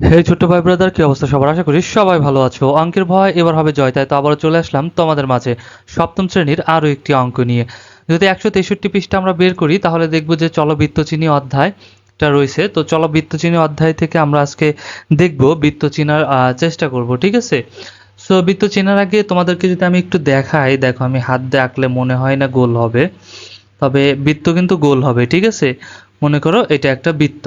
হে ছোট্ট ভাই ব্রাদার কি অবস্থা সবার? আশা করি সবাই ভালো আছো। অঙ্কের ভয় এবার হবে জয়, তাই তো আবারও চলে আসলাম তোমাদের মাঝে সপ্তম শ্রেণির আরও একটি অঙ্ক নিয়ে। যদি একশো তেষট্টি পৃষ্ঠা আমরা বের করি, তাহলে দেখব যে চলো বৃত্তচিহ্নি অধ্যায়টা রয়েছে। তো চলো বৃত্তচিহ্নি অধ্যায় থেকে আমরা আজকে দেখব বৃত্ত চিনার চেষ্টা করব, ঠিক আছে? সো বৃত্ত চেনার আগে তোমাদেরকে যদি আমি একটু দেখাই, দেখো আমি হাত দিয়ে আঁকলে মনে হয় না গোল হবে, তবে বৃত্ত কিন্তু গোল হবে, ঠিক আছে? মনে করো এটা একটা বৃত্ত।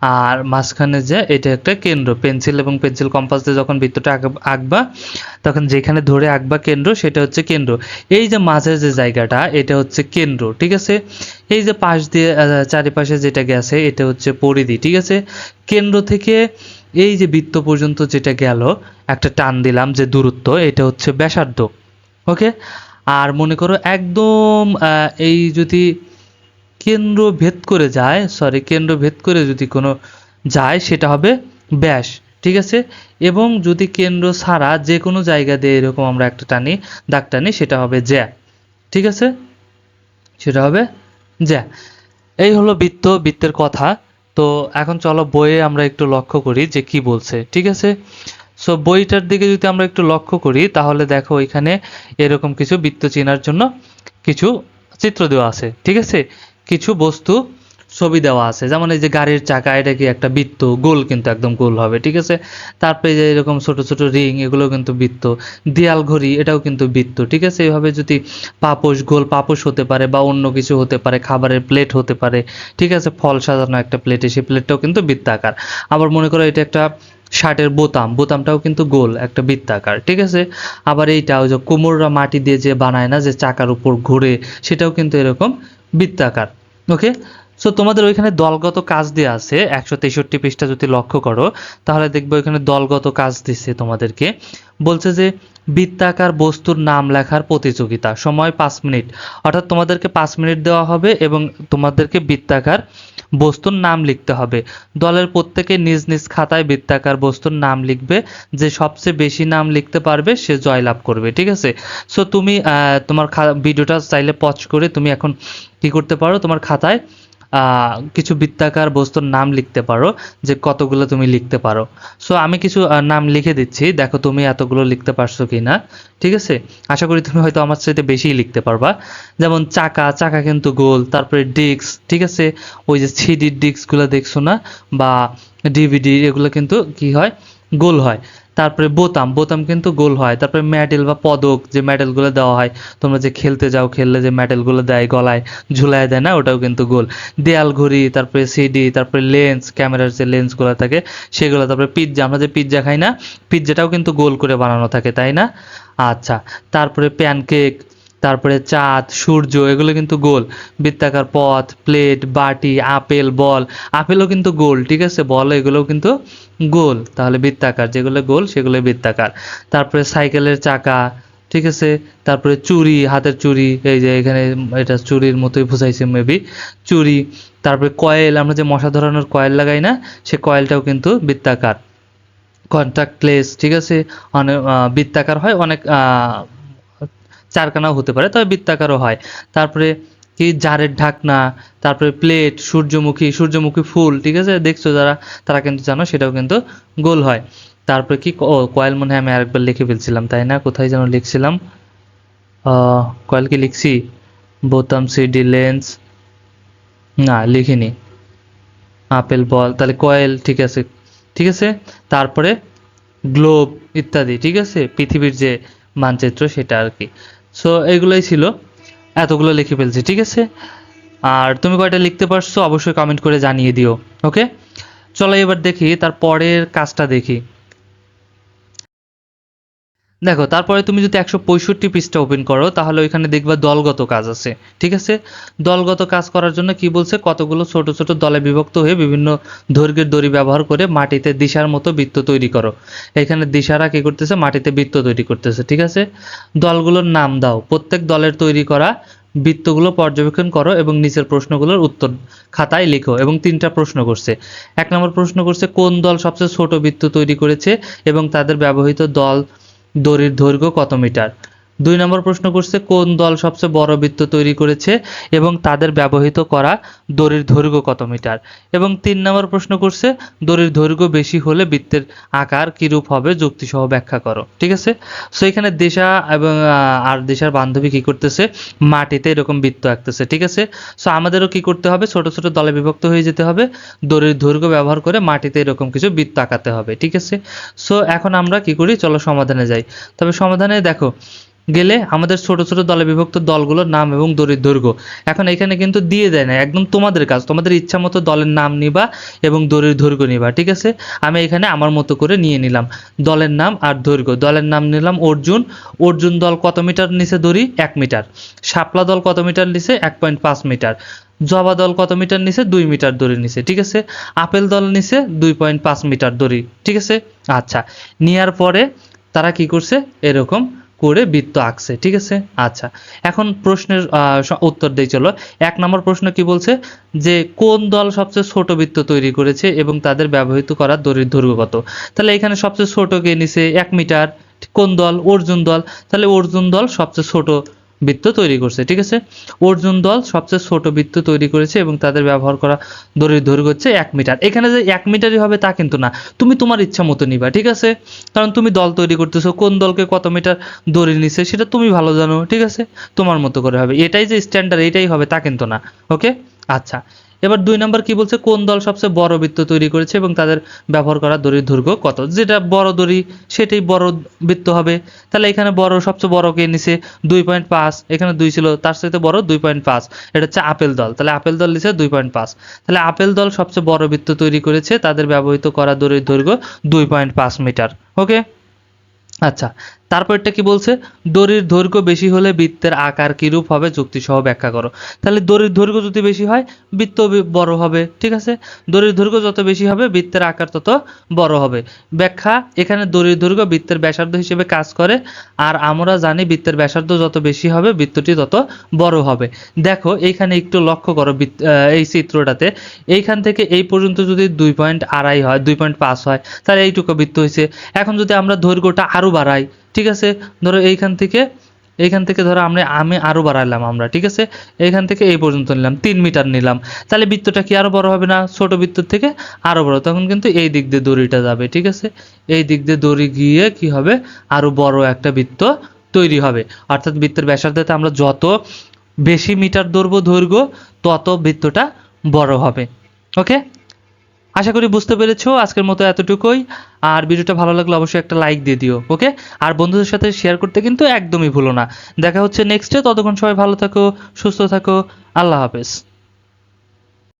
আর মাঝখানে যে এটা একটা কেন্দ্র, পেন্সিল এবং পেন্সিল কম্পাস দিয়ে যখন বৃত্তটা আঁক- আঁকবা, তখন যেখানে ধরে আঁকবা কেন্দ্র, সেটা হচ্ছে কেন্দ্র। এই যে মাঝের যে জায়গাটা, এটা হচ্ছে কেন্দ্র, ঠিক আছে? এই যে পাশ দিয়ে চারিপাশে যেটা গেছে, এটা হচ্ছে পরিধি, ঠিক আছে? কেন্দ্র থেকে এই যে বৃত্ত পর্যন্ত যেটা গেল, একটা টান দিলাম যে দূরত্ব, এটা হচ্ছে ব্যাসার্ধ, ওকে? আর মনে করো একদম এই যদি কেন্দ্র ভেদ করে যায় সরি কেন্দ্র ভেদ করে যদি কোনো যায়, সেটা হবে ব্যাস, ঠিক আছে? এবং যদি কেন্দ্র ছাড়া যে কোনো জায়গা দিয়ে এরকম আমরা একটা টানি, দাগ টানি, সেটা হবে জ্যা, ঠিক আছে? সেটা হবে জ্যা। এই হলো বৃত্ত, বৃত্তের কথা। তো এখন চলো বইয়ে আমরা একটু লক্ষ্য করি যে কি বলছে, ঠিক আছে? সো বইটার দিকে যদি আমরা একটু লক্ষ্য করি, তাহলে দেখো এখানে এরকম কিছু বৃত্ত চেনার জন্য কিছু চিত্র দেওয়া আছে, ঠিক আছে? কিছু বস্তু ছবি দেওয়া আছে। যেমন এই যে গাড়ির চাকা, এটা কি একটা বৃত্ত? গোল কিন্তু একদম গোল হবে, ঠিক আছে? তারপরে যে এরকম ছোট ছোট রিং, এগুলো কিন্তু বৃত্ত। দেয়াল ঘড়ি, এটাও কিন্তু বৃত্ত, ঠিক আছে? এইভাবে যদি পাপোশ, গোল পাপোশ হতে পারে বা অন্য কিছু হতে পারে, খাবারের প্লেট হতে পারে, ঠিক আছে? ফল সাজানো একটা প্লেটে, সেই প্লেটটাও কিন্তু বৃত্তাকার। আবার মনে করো এটা একটা শার্টের বোতাম, বোতামটাও কিন্তু গোল, একটা বৃত্তাকার, ঠিক আছে? আবার এইটা, ওই যে কোমররা মাটি দিয়ে যে বানায় না, যে চাকার উপর ঘুরে, সেটাও কিন্তু এরকম বৃত্তাকার। ওকে সো তোমাদের ওইখানে দলগত কাজ দেওয়া আছে, একশো তেষট্টি পৃষ্ঠা যদি লক্ষ্য করো, তাহলে দেখবে ওইখানে দলগত কাজ দিচ্ছে তোমাদেরকে। বলছে যে, বৃত্তাকার বস্তুর নাম লেখার প্রতিযোগিতা, সময় পাঁচ মিনিট। অর্থাৎ তোমাদেরকে পাঁচ মিনিট দেওয়া হবে এবং তোমাদেরকে বৃত্তাকার বস্তুর নাম লিখতে হবে। দলের প্রত্যেকে নিজ নিজ খাতায় বৃত্তাকার বস্তুর নাম লিখবে, যে সবচেয়ে বেশি নাম লিখতে পারবে, সে জয়লাভ করবে, ঠিক আছে? সো তুমি তোমার ভিডিওটা চাইলে পজ করে তুমি এখন কি করতে পারো, তোমার খাতায় কিছু বৃত্তাকার বস্তুর নাম লিখতে পারো, যে কতগুলো তুমি লিখতে পারো। সো আমি কিছু নাম লিখে দিচ্ছি। দেখো তুমি এতগুলো লিখতে পারছ কি না ঠিক আছে? আশা করি তুমি হয়তো আমার সাথে বেশিই লিখতে পারবা। যেমন চাকা চাকা কিন্তু গোল, তারপরে ডিস্ক, ঠিক আছে? ওই যে সিডির ডিস্কগুলো দেখছ না? বা ডিভিডি, এগুলো কিন্তু কি হয়? গোল হয়। তারপরে বোতাম বোতাম কিন্তু গোল হয়। তারপরে মেডেল বা পদক যে মেডেলগুলো দেওয়া হয়, তোমরা যে খেলতে যাও, খেললে যে মেডেলগুলো দেয় গলায়, ঝুলায় দেয় না, ওটাও কিন্তু গোল। দেয়াল ঘড়ি, তারপরে সিডি তারপরে লেন্স ক্যামেরার যে লেন্সগুলো থাকে, সেগুলো, তারপরে পিৎজা আমরা যে পিৎজা খাই না পিৎজাটাও কিন্তু গোল করে বানানো থাকে, তাই না? আচ্ছা তারপরে প্যানকেক তারপরে চাঁদ, সূর্য, এগুলো কিন্তু গোল। বৃত্তাকার পথ, প্লেট, বাটি, আপেল, বল। আপেলও কিন্তু গোল, ঠিক আছে? বল এগুলোও কিন্তু গোল। তাহলে বৃত্তাকার, যেগুলো গোল সেগুলো বৃত্তাকার। তারপরে সাইকেলের চাকা, ঠিক আছে? তারপরে চুড়ি হাতের চুরি, এই যে এখানে এটা চুরির মতোই বোঝাইছে মেবি চুরি, তারপরে কয়েল, আমরা যে মশা ধরানোর কয়েল লাগাই না, সে কয়েলটাও কিন্তু বৃত্তাকার। কন্ট্যাক্টলেস ঠিক আছে? অনেক বৃত্তাকার হয়, অনেক চারখানাও হতে পারে, তবে বৃত্তাকারও হয়। তারপরে কি জারের ঢাকনা, তারপরে প্লেট, সূর্যমুখী সূর্যমুখী ফুল, ঠিক আছে? দেখছ যারা, তারা কিন্তু জানো সেটাও কিন্তু গোল হয়। তারপরে কি ও, কয়েল মনে হয় আমি আরেকবার লিখে ফেলছিলাম, তাই না? কোথায় যেন লিখছিলাম? কয়েল কি লিখছি? বোতাম, সিডি, লেন্স। না, লিখিনি। আপেল, বল, তাহলে কয়েল, ঠিক আছে। ঠিক আছে? তারপরে গ্লোব ইত্যাদি, ঠিক আছে? পৃথিবীর যে মানচিত্র সেটা আর কি। সো এগুলোই ছিল। এতগুলো লিখে ফেলছি, ঠিক আছে? আর তুমি কয়টা লিখতে পারছ অবশ্যই কমেন্ট করে জানিয়ে দিও ওকে চলো এবার দেখি, তার পরের কাজটা দেখি। দেখো, তারপরে তুমি যদি একশো পঁয়ষট্টি পৃষ্ঠা ওপেন করো, তাহলে ওইখানে দেখবা দলগত কাজ আছে, ঠিক আছে? দলগত কাজ করার জন্য কি বলছে? কতগুলো ছোট ছোট দলে বিভক্ত হয়ে বিভিন্ন দৈর্ঘ্যের দড়ি ব্যবহার করে মাটিতে দিশার মতো বৃত্ত তৈরি করো। এখানে দিশারা কি করতেছে? মাটিতে বৃত্ত তৈরি করতেছে, ঠিক আছে? দলগুলোর নাম দাও, প্রত্যেক দলের তৈরি করা বৃত্তগুলো পর্যবেক্ষণ করো এবং নিচের প্রশ্নগুলোর উত্তর খাতায় লিখো এবং তিনটা প্রশ্ন করছে। এক নম্বর প্রশ্ন করছে, কোন দল সবচেয়ে ছোট বৃত্ত তৈরি করেছে এবং তাদের ব্যবহৃত দল দড়ির দৈর্ঘ্য কত মিটার? দুই নম্বর প্রশ্ন করছে, কোন দল সবচেয়ে বড় বৃত্ত তৈরি করেছে এবং তাদের ব্যবহৃত করা দড়ির দৈর্ঘ্য কত মিটার? এবং তিন নম্বর প্রশ্ন করছে, দড়ির দৈর্ঘ্য বেশি হলে বৃত্তের আকার কিরূপ হবে যুক্তিসহ ব্যাখ্যা করো। ঠিক আছে? সো এখানে দেশা এবং আর দেশার বান্ধবী কি করতেছে? মাটিতে এরকম বৃত্ত আঁকতেছে। ঠিক আছে? সো আমাদেরও কি করতে হবে? ছোট ছোট দলে বিভক্ত হয়ে যেতে হবে। দড়ির দৈর্ঘ্য ব্যবহার করে মাটিতে এরকম কিছু বৃত্ত আঁকাতে হবে। ঠিক আছে? সো এখন আমরা কি করি? চলো সমাধানে যাই। তবে সমাধানে দেখো গেলে আমাদের ছোট ছোট দলে বিভক্ত দলগুলোর নাম এবং দড়ির দৈর্ঘ্য। এখন এখানে কিন্তু দিয়ে দেয় না, একদম তোমাদের কাজ, তোমাদের ইচ্ছা মতো দলের নাম নিবা এবং দড়ির দৈর্ঘ্য নিবা, ঠিক আছে? আমি এখানে আমার মতো করে নিয়ে নিলাম। দলের নাম আর দৈর্ঘ্য, দলের নাম নিলাম অর্জুন। অর্জুন দল কত মিটার নিচে দড়ি? এক মিটার। শাপলা দল কত মিটার নিচে? এক পয়েন্ট পাঁচ মিটার। জবা দল কত মিটার নিচে? দুই মিটার দড়ি নিচে, ঠিক আছে? আপেল দল নিচে দুই পয়েন্ট পাঁচ মিটার দড়ি, ঠিক আছে? আচ্ছা নেওয়ার পরে তারা কি করছে? এরকম করে বৃত্ত আঁকছে, ঠিক আছে? আচ্ছা এখন প্রশ্নের উত্তর দিয়ে চলো। এক নম্বর প্রশ্ন কি বলছে? যে কোন দল সবচেয়ে ছোট বৃত্ত তৈরি করেছে এবং তাদের ব্যবহৃত করা দড়ির দৈর্ঘ্য কত? তাহলে এখানে সবচেয়ে ছোট কে নিছে? এক মিটার। কোন দল? অর্জুন দল। তাহলে অর্জুন দল সবচেয়ে ছোট বৃত্ত তৈরি করছে, ঠিক আছে? অর্জুন দল সবচেয়ে ছোট বৃত্ত তৈরি করেছে এবং তাদের ব্যবহার করা দড়ির দৈর্ঘ্য হচ্ছে এক মিটার। এখানে যে এক মিটারই হবে তা কিন্তু না। তুমি তোমার ইচ্ছা মতো নিবা, ঠিক আছে? কারণ তুমি দল তৈরি করতেছো, কোন দলকে কত মিটার দড়ি নিছে সেটা তুমি ভালো জানো, ঠিক আছে? তোমার মতো করে হবে। এটাই যে স্ট্যান্ডার্ড এটাই হবে তা কিন্তু না ওকে আচ্ছা। এবার দুই নাম্বার কি বলছে? কোন দল সবচেয়ে বড় বৃত্ত তৈরি করেছে এবং তাদের ব্যবহার করা দড়ির দৈর্ঘ্য কত? যেটা বড় দড়ি, সেটাই বড় বৃত্ত হবে। তাহলে এখানে বড়, সবচেয়ে বড় কে নিছে? দুই পয়েন্ট পাঁচ। এখানে দুই ছিল, তার সাথে বড় দুই পয়েন্ট পাঁচ। এটা হচ্ছে আপেল দল। তাহলে আপেল দল নিছে দুই পয়েন্ট পাঁচ। তাহলে আপেল দল সবচেয়ে বড় বৃত্ত তৈরি করেছে, তাদের ব্যবহৃত করা দড়ির দৈর্ঘ্য দুই পয়েন্ট পাঁচ মিটার। ওকে আচ্ছা তারপরটা কি বলছে? দড়ির দৈর্ঘ্য বেশি হলে বৃত্তের আকার কিরূপ হবে? যুক্তিসহ ব্যাখ্যা করো। তাহলে দড়ির দৈর্ঘ্য যদি বেশি হয়, বৃত্ত বড় হবে, ঠিক আছে? দড়ির দৈর্ঘ্য যত বেশি হবে, বৃত্তের আকার তত বড় হবে। ব্যাখ্যা, এখানে দড়ির দৈর্ঘ্য বৃত্তের ব্যাসার্ধ হিসেবে কাজ করে, আর আমরা জানি বৃত্তের ব্যাসার্ধ যত বেশি হবে, বৃত্তটি তত বড় হবে। দেখো, এইখানে একটু লক্ষ্য করো এই চিত্রটাতে। এইখান থেকে এই পর্যন্ত যদি দুই পয়েন্ট আড়াই হয়, দুই পয়েন্ট পাঁচ হয়, তাহলে এইটুকু বৃত্ত হয়েছে। এখন যদি আমরা দৈর্ঘ্যটা আরও বাড়াই, ঠিক আছে? ধরো এইখান থেকে এইখান থেকে ধরো আমরা, আমি আরও বাড়াইলাম আমরা, ঠিক আছে? এইখান থেকে এই পর্যন্ত নিলাম, তিন মিটার নিলাম। তাহলে বৃত্তটা কি আরও বড় হবে না? ছোট বৃত্ত থেকে আরও বড়। তখন কিন্তু এই দিক দিয়ে দড়িটা যাবে, ঠিক আছে? এই দিক দিয়ে দড়ি গিয়ে কি হবে? আরও বড় একটা বৃত্ত তৈরি হবে। অর্থাৎ বৃত্তের ব্যাসার্ধতে আমরা যত বেশি মিটার দৈর্ঘ্য দৈর্ঘ্য তত বৃত্তটা বড় হবে। ওকে? আশা করি বুঝতে পেরেছ আজকের মতো এতটুকুই। আর ভিডিওটা ভালো লাগলে অবশ্যই একটা লাইক দিয়ে দিও ওকে আর বন্ধুদের সাথে শেয়ার করতে কিন্তু একদমই ভুলো না। দেখা হচ্ছে নেক্সটে ততক্ষণ সবাই ভালো থাকো, সুস্থ থাকো, আল্লাহ হাফেজ।